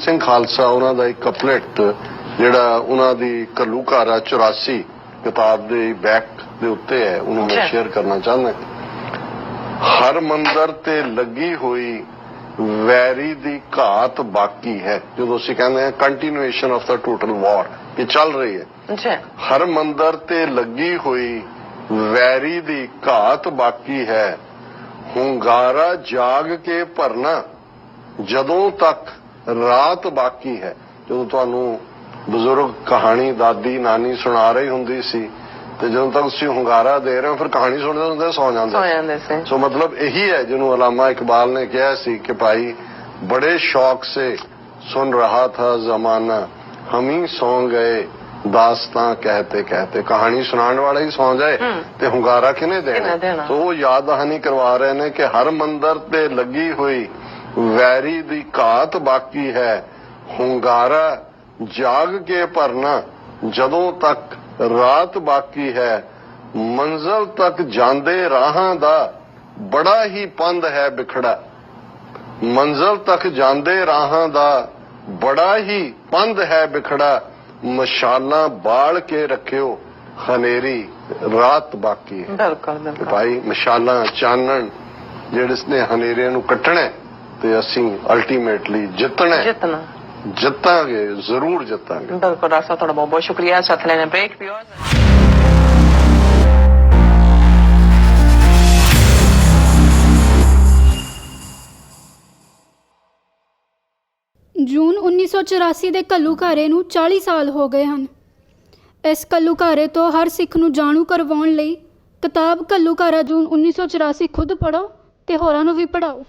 ਸਿੰਘ ਖਾਲਸਾ ਉਹਨਾਂ ਦਾ ਇੱਕ ਕਪਲੇਟ ਜਿਹੜਾ ਉਹਨਾਂ ਦੀ ਘੱਲੂਘਾਰਾ 84 ਕਿਤਾਬ ਦੇ ਬੈਕ ਦੇ ਉੱਤੇ ਹੈ ਉਹਨੂੰ ਮੈਂ। ਸ਼ੇਅਰ ਕਰਨਾ ਚਾਹੁੰਦਾ। ਹਰ ਮੰਦਰ ਤੇ ਲੱਗੀ ਹੋਈ ਵੈਰੀ ਦੀ ਘਾਤ ਬਾਕੀ ਹੈ ਜਦੋਂ ਅਸੀਂ ਕਹਿੰਦੇ ਹਾਂ ਕੰਟੀਨਿਊਏਸ਼ਨ ਆਫ ਦਾ ਟੋਟਲ ਵਾਰ ਇਹ ਚੱਲ ਰਹੀ ਹੈ। ਹਰ ਮੰਦਰ ਤੇ ਲੱਗੀ ਹੋਈ ਵੈਰੀ ਦੀ ਘਾਤ ਬਾਕੀ ਹੈ। ਹੁੰਗਾਰਾ ਜਾਗ ਕੇ ਭਰਨਾ ਜਦੋਂ ਤੱਕ ਰਾਤ ਬਾਕੀ ਹੈ। ਜਦੋਂ ਤੁਹਾਨੂੰ ਬਜ਼ੁਰਗ ਕਹਾਣੀ ਦਾਦੀ ਨਾਨੀ ਸੁਣਾ ਰਹੀ ਹੁੰਦੀ ਸੀ ਤੇ ਜਦੋਂ ਤੱਕ ਤੁਸੀਂ ਹੁੰਗਾਰਾ ਦੇ ਰਹੇ ਹੋ ਫਿਰ ਕਹਾਣੀ ਸੁਣਦੇ ਹੁੰਦੇ ਸੌ ਜਾਂਦੇ ਸੋ ਜਾਂਦੇ ਸੀ। ਸੋ ਮਤਲਬ ਇਹੀ ਹੈ ਜਿਹਨੂੰ ਅਲਾਮਾ ਇਕਬਾਲ ਨੇ ਕਿਹਾ ਸੀ ਕਿ ਭਾਈ ਬੜੇ ਸ਼ੌਕ ਸੇ ਸੁਨ ਰਹਾ ਥਾ ਜ਼ਮਾਨਾ ਹਮ ਸੌ ਗਏ ਦਾਸਤਾਂ ਕਹਤੇ ਕਹਤੇ। ਕਹਾਣੀ ਸੁਣਾਉਣ ਵਾਲਾ ਹੀ ਸੌ ਜਾਏ। ਤੇ ਹੁੰਗਾਰਾ ਕਿਨੇ ਦੇਣਾ? ਸੋ ਉਹ ਯਾਦ ਦਹਾਨੀ ਕਰਵਾ ਰਹੇ ਨੇ ਕਿ ਹਰ ਮੰਦਰ ਤੇ ਲੱਗੀ ਹੋਈ ਵੈਰੀ ਦੀ ਘਾਤ ਬਾਕੀ ਹੈ। ਹੁੰਗਾਰਾ ਜਾਗ ਕੇ ਭਰਨਾ ਜਦੋਂ ਤੱਕ ਰਾਤ ਬਾਕੀ ਹੈ। ਮੰਜ਼ਲ ਤੱਕ ਜਾਂਦੇ ਰਾਹਾਂ ਦਾ ਬੜਾ ਹੀ ਪੰਧ ਹੈ ਵਿਖੜਾ ਮੰਜ਼ਲ ਤੱਕ ਜਾਂਦੇ ਰਾਹਾਂ ਦਾ ਬੜਾ ਹੀ ਪੰਧ ਹੈ ਵਿਖੜਾ ਮਸ਼ਾਲਾਂ ਬਾਲ ਕੇ ਰੱਖਿਓ ਹਨੇਰੀ ਰਾਤ ਬਾਕੀ ਹੈ। ਬਿਲਕੁਲ ਬਿਲਕੁਲ। ਭਾਈ ਮਸ਼ਾਲਾਂ ਚਾਨਣ ਜਿਹੜੇ ਨੇ ਹਨੇਰੇ ਨੂੰ ਕੱਟਣਾ ਤੇ ਅਸੀਂ ਅਲਟੀਮੇਟਲੀ ਜਿੱਤਣਾ ਹੈ। ਜਿੱਤਣਾ। ਜਿੱਤਾਂਗੇ ਜ਼ਰੂਰ ਜਿੱਤਾਂਗੇ। ਬਿਲਕੁਲ ਡਾਕਟਰ ਸਾਹਿਬ ਤੁਹਾਡਾ ਬਹੁਤ ਬਹੁਤ ਸ਼ੁਕਰੀਆ। ਸਾਥ ਲੈਣੇ ਬ੍ਰੇਕ ਪਿਓ ਜੂਨ 1984 ਦੇ ਘੱਲੂਘਾਰੇ ਨੂੰ 40 ਸਾਲ ਹੋ ਗਏ ਹਨ। ਇਸ ਘੱਲੂਘਾਰੇ ਤੋਂ ਹਰ ਸਿੱਖ ਨੂੰ ਜਾਣੂ ਕਰਵਾਉਣ ਲਈ ਕਿਤਾਬ ਘੱਲੂਘਾਰਾ ਜੂਨ 1984 ਖੁਦ ਪੜ੍ਹੋ ਤੇ ਹੋਰਾਂ ਨੂੰ ਵੀ ਪੜ੍ਹਾਓ।